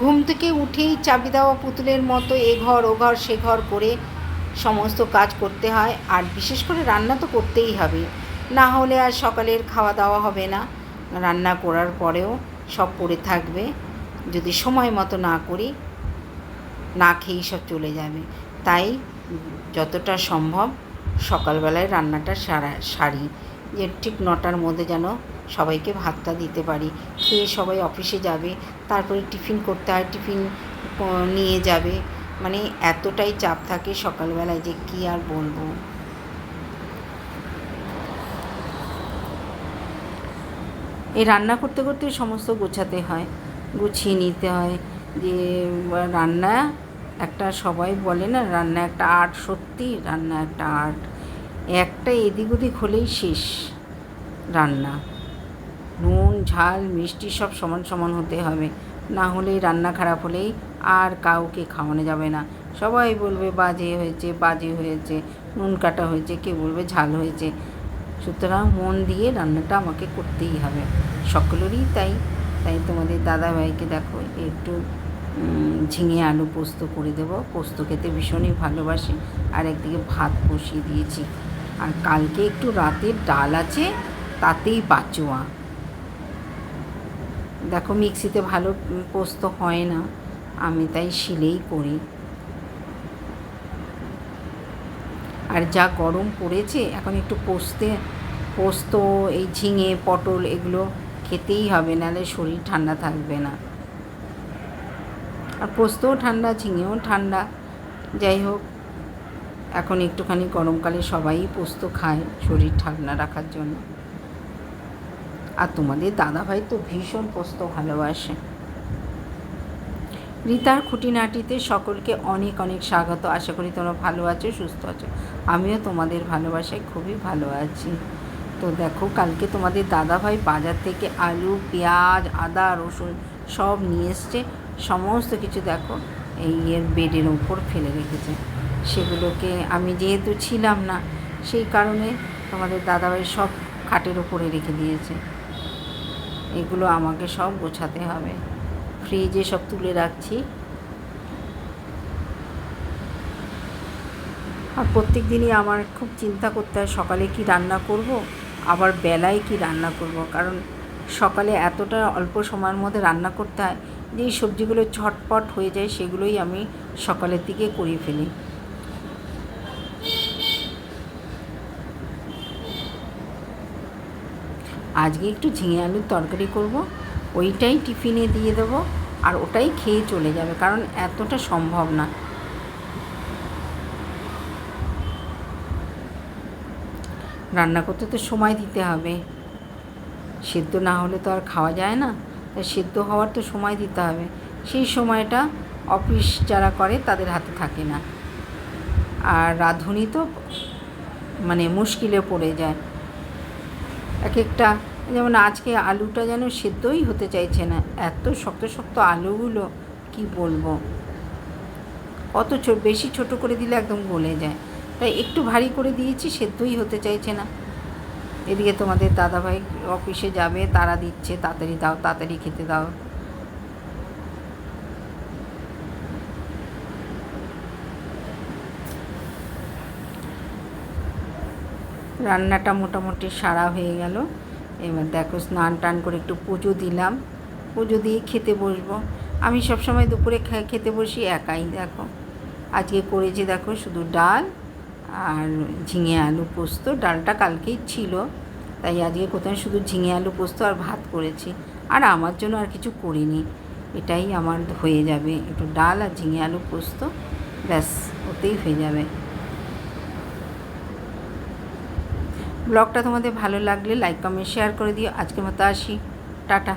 ঘুম থেকে উঠেই চাবি দেওয়া পুতুলের মতো এ ঘর, ও ঘর, সে ঘর করে সমস্ত কাজ করতে হয়। আর বিশেষ করে রান্না তো করতেই হবে। না হলে আর সকালের খাওয়া দাওয়া হবে না। রান্না করার পরেও সব পড়ে থাকবে। যদি সময় মতো না করি, না খেয়েই সব চলে যাবে। তাই যতটা সম্ভব সকালবেলায় রান্নাটা সারা, সারি। যে ঠিক নটার মধ্যে যেন সবাইকে ভাতটা দিতে পারি। খেয়ে সবাই অফিসে যাবে, তারপরে টিফিন করতে হয়, টিফিন নিয়ে যাবে। মানে এতটাই চাপ থাকে সকালবেলায় যে কী আর বলব। এই রান্না করতে করতে সমস্ত গোছাতে হয়, গুছিয়ে নিতে হয় যে, রান্না একটা সবাই বলে না, রান্না একটা আর্ট সত্যি, রান্না একটা আর্ট একটা এদিক ওদিক হলেই শেষ রান্না। নুন, ঝাল, মিষ্টি সব সমান সমান হতে হবে। না হলেই রান্না খারাপ হলেই আর কাউকে খাওয়ানো যাবে না। সবাই বলবে, বাজে হয়েছে বাজে হয়েছে, নুন কাটা হয়েছে কে বলবে, ঝাল হয়েছে। সুতরাং মন দিয়ে রান্নাটা আমাকে করতেই হবে। সকলেরই তাই। তাই তোমাদের দাদাভাইকে দেখো, একটু ঝিঙে আলু পোস্ত করে দেবো। পোস্ত খেতে ভীষণই ভালোবাসি। আর একদিকে ভাত বসিয়ে দিয়েছি। আর কালকে একটু রাতের ডাল আছে, তাতেই পাচুয়া। দেখো মিক্সিতে ভালো পোস্ত হয় না। আমি তাই শিলেই করি। আর যা গরম পড়েছে, এখন একটু পোস্তে, পোস্ত, এই ঝিঙে, পটল এগুলো খেতেই হবে, নাহলে শরীর ঠান্ডা থাকবে না। আর পোস্তও ঠান্ডা, ঝিঙেও ঠান্ডা। যাই হোক, এখন একটুখানি গরমকালে সবাই পোস্ত খায় শরীর ঠান্ডা রাখার জন্য। আর তোমাদের দাদাভাই তো ভীষণ পোস্ত ভালোবাসে। রিতার খুঁটিনাটিতে সকলকে অনেক অনেক স্বাগত। আশা করি তোমরা ভালো আছো, সুস্থ আছো। আমিও তোমাদের ভালোবাসায় খুবই ভালো আছি। তো দেখো, কালকে তোমাদের দাদাভাই বাজার থেকে আলু, পেঁয়াজ, আদা, রসুন সব নিয়ে এসছে। সমস্ত কিছু দেখো, এই এর বেডের ওপর ফেলে রেখেছে। সেগুলোকে আমি যেহেতু ছিলাম না, সেই কারণে তোমাদের দাদাভাই সব খাটের ওপরে রেখে দিয়েছে। এগুলো আমাকে সব গোছাতে হবে। ফ্রিজে সব তুলে রাখছি। আর প্রত্যেক দিনই আমার খুব চিন্তা করতে হয়, সকালে কি রান্না করব? আবার বেলায় কি রান্না করব? কারণ সকালে এতটা অল্প সময়ের মধ্যে রান্না করতে হয় যেই সবজিগুলো ঝটপট হয়ে যায়, সেগুলোই আমি সকালের দিকে করে ফেলি। আজকে একটু ঝিঙে আলুর তরকারি করব, ওইটাই টিফিনে দিয়ে দেবো আর ওটাই খেয়ে চলে যাবে, কারণ এতটা সম্ভব না। রান্না করতে তো সময় দিতে হবে। সেদ্ধ না হলে তো আর খাওয়া যায় না, তাই সেদ্ধ হওয়ার তো সময় দিতে হবে। সেই সময়টা অফিস যারা করে তাদের হাতে থাকে না। আর রাঁধুনি তো মানে মুশকিলে পড়ে যায়। এক একটা যেমন আজকে আলুটা যেন সেদ্ধই হতে চাইছে না, এত শক্ত শক্ত আলুগুলো, কি বলব? অত বেশি ছোট করে দিলে একদম গলে যায়। তাই একটু ভারী করে দিয়েছি, সেদ্ধই হতে চাইছে না। এদিকে তোমাদের দাদাভাই অফিসে যাবে, তারা দিচ্ছে, তাড়াতাড়ি দাও, তাড়াতাড়ি খেতে দাও। রান্নাটা মোটামুটি সারা হয়ে গেল। এবার দেখো স্নান টান করে একটু পুজো দিলাম। পুজো দিয়ে খেতে বসবো। আমি সবসময় দুপুরে খেতে বসি একাই, দেখো। আজকে করেছি দেখো শুধু ডাল আর ঝিঙে আলু পোস্ত। ডালটা কালকেই ছিল, তাই আজকে কোথায় শুধু ঝিঙে আলু পোস্ত আর ভাত করেছি। আর আমার জন্য আর কিছু করিনি। এটাই আমার হয়ে যাবে। একটু ডাল আর ঝিঙে আলু পোস্ত, ব্যাস, ওতেই হয়ে যাবে। ব্লগটা তোমাদের ভালো লাগলে লাইক কমেন্ট শেয়ার করে দিও। আজকের মতো আসি। টাটা।